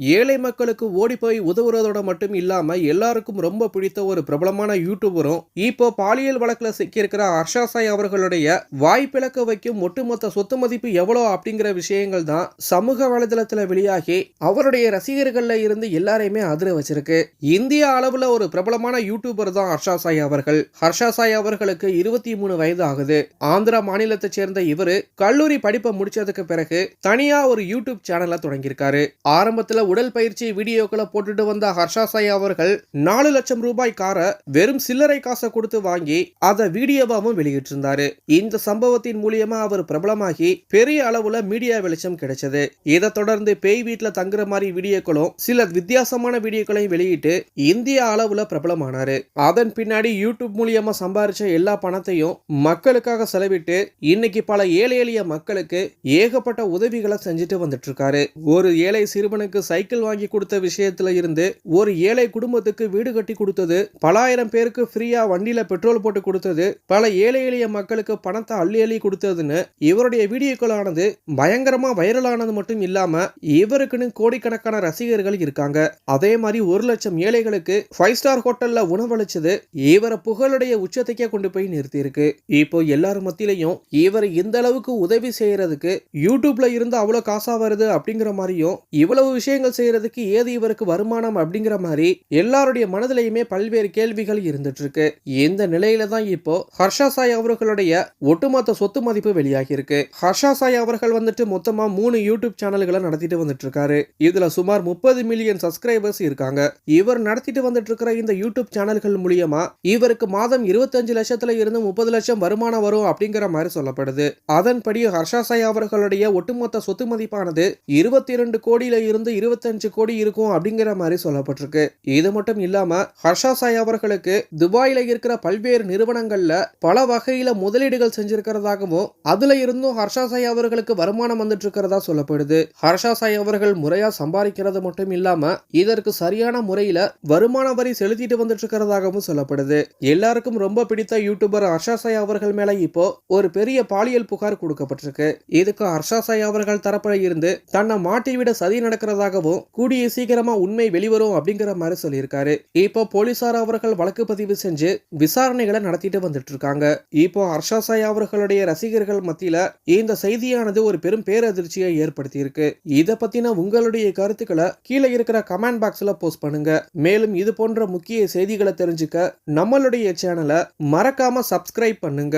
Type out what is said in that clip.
ஏழை மக்களுக்கு ஓடி போய் உதவுறதோட மட்டும் இல்லாம எல்லாருக்கும் ரொம்ப பிடித்த ஒரு பிரபலமான யூடியூபரும் இப்போ பாலியல் வழக்குல சிக்கியிருக்கிற ஹர்ஷா சாய் அவர்களுடைய வாய்ப்பிழக்க வைக்கும் ஒட்டுமொத்த சொத்து மதிப்பு எவ்வளோ அப்படிங்கிற விஷயங்கள் தான் சமூக வலைதளத்துல வெளியாகி அவருடைய ரசிகர்கள்ல இருந்து எல்லாரையுமே அதிர வச்சிருக்கு. இந்திய அளவுல ஒரு பிரபலமான யூடியூபர் தான் ஹர்ஷா சாய் அவர்கள். ஹர்ஷா சாய் அவர்களுக்கு இருபத்தி மூணு வயது ஆகுது. ஆந்திரா மாநிலத்தை சேர்ந்த இவரு கல்லூரி படிப்பை முடிச்சதுக்கு பிறகு தனியா ஒரு யூடியூப் சேனலை தொடங்கியிருக்காரு. ஆரம்பத்துல உடல் பயிற்சி வீடியோக்களை போட்டுட்டு வந்த ஹர்ஷா சாய் அவர்கள் நாலு லட்சம் ரூபாய் காரை வெறும் சில்லறை காசை கொடுத்து வாங்கி அதை வீடியோவாகவும் வெளியிட்டிருந்தாரு. இந்த சம்பவத்தின் மூலியமா அவர் பிரபலமாகி பெரிய அளவுல மீடியா வெளிச்சம் கிடைச்சது. இதை தொடர்ந்து பேய் வீட்டுல தங்குற மாதிரி வீடியோக்களும் சில வித்தியாசமான வீடியோக்களையும் வெளியிட்டு இந்திய அளவுல பிரபலமானாரு. அதன் பின்னாடி யூடியூப் மூலியமா சம்பாரிச்ச எல்லா பணத்தையும் மக்களுக்காக செலவிட்டு இன்னைக்கு பல ஏழை எளிய மக்களுக்கு ஏகப்பட்ட உதவிகளை செஞ்சுட்டு வந்துட்டு இருக்காரு. ஒரு ஏழை சிறுவனுக்கு சைக்கிள் வாங்கி கொடுத்த விஷயத்துல இருந்து ஒரு ஏழை குடும்பத்துக்கு வீடு கட்டி கொடுத்தது பல ஆயிரம் பேருக்கு ஃப்ரீயா வண்டியில பெட்ரோல் போட்டு கொடுத்தது பல ஏழை எளிய மக்களுக்கு பணத்தை அள்ளி அள்ளி கொடுத்ததுன்னு இவருடைய வீடியோக்களானது பயங்கரமா வைரலானது மட்டும் இல்லாம இவருக்குன்னு கோடிக்கணக்கான ரசிகர்கள் இருக்காங்க. அதே மாதிரி ஒரு லட்சம் ஏழைகளுக்கு ஃபைவ் ஸ்டார் ஹோட்டல்ல உணவளிச்சது இவரை புகழுடைய உச்சத்துக்கே கொண்டு போய் நிறுத்தி இருக்கு இப்போ எல்லாரும் மத்தியிலையும் இவர் இந்த அளவுக்கு உதவி செய்யறதுக்கு யூடியூப்ல இருந்து அவ்வளவு காசா வருது அப்படிங்கிற மாதிரியும் இவ்வளவு விஷயங்கள் செய்யறதுக்கு ஏது இவருக்கு வருமானம் அப்படிங்கிற மாதிரி எல்லாருடைய மனதிலையுமே பல்வேறு கேள்விகள் இருந்துட்டு இருக்கு இந்த நிலையில தான் இப்போ ஹர்ஷா சாய் அவர்களுடைய ஒட்டுமொத்த சொத்து மதிப்பு வெளியாகி இருக்கு ஹர்ஷா சாய் அவர்கள் வந்துட்டு மொத்தமா மூணு யூடியூப் சேனல்களை நடத்திட்டு வந்துட்டு இருக்காரு இதுல சுமார் முப்பது மில்லியன் சப்ஸ்கிரைபர்ஸ் இருக்காங்க. இவர் நடத்திட்டு வந்துட்டு இருக்கிற இந்த யூடியூப் சேனல்கள் மூலியமா இவருக்கு மாதம் இருபத்தஞ்சு லட்சத்துல இருந்து முப்பது லட்சம் வருமானம் வரும் அப்படிங்கிற மாதிரி சொல்லப்படுது. அதன்படி ஹர்ஷா சாய் அவர்களுடைய ஒட்டுமொத்த சொத்து மதிப்பானது இருபத்தி இரண்டு கோடியில இருந்து இருபத்தஞ்சு கோடி இருக்கும் அப்படிங்கிற மாதிரி சொல்லப்பட்டிருக்கு. இது மட்டும் இல்லாம ஹர்ஷா சாய் அவர்களுக்கு துபாயில இருக்கிற பல்வேறு நிறுவனங்கள்ல பல வகையில முதலீடுகள் செஞ்சிருக்கிறதாகவும் அதுல இருந்தும் ஹர்ஷா சாய் அவர்களுக்கு வருமானம் வந்துட்டு இருக்கிறதா சொல்லப்படுது. ஹர்ஷா சாய் அவர்கள் முறையா சம்பாதிக்கிறது மட்டும் இல்லாம இதற்கு சரியான முறையில வருமான வரி செலுத்திட்டு வந்துட்டு இருக்கிறதாகவும் சொல்லப்படுது. எல்லாருக்கும் ரொம்ப பிடித்த யூடியூபர் ஹர்ஷா சாய் அவர்கள் மேல இப்போ ஒரு பெரிய பாலியல் புகார் கொடுக்கப்பட்டிருக்கு. இதுக்கு ஹர்ஷா சாய் அவர்கள் தரப்புல இருந்து தன்னை மாட்டி விட சதி நடக்கிறதாகவும் கூடிய சீக்கிரமா உண்மை வெளிவரும் அப்படிங்கிற மாதிரி சொல்லியிருக்காரு. இப்போ போலீசார் அவர்கள் வழக்கு பதிவு செஞ்சு விசாரணைகளை நடத்திட்டு வந்துட்டு இருக்காங்க இப்போ ஹர்ஷா சாய் அவர்களுடைய ரசிகர்கள் மத்தியில இந்த செய்தியானது ஒரு பெரும் பேரதிர்ச்சியை ஏற்படுத்தி இருக்கு இதை பத்தின உங்களுடைய கருத்துக்களை கீழே இருக்கிற கமெண்ட் பாக்ஸ்ல போஸ்ட் பண்ணுங்க. மேலும் இது போன்ற முக்கிய செய்திகளை தெரிஞ்சுக்க நம்மளுடைய சேனலை மறக்காம சப்ஸ்கிரைப் பண்ணுங்க.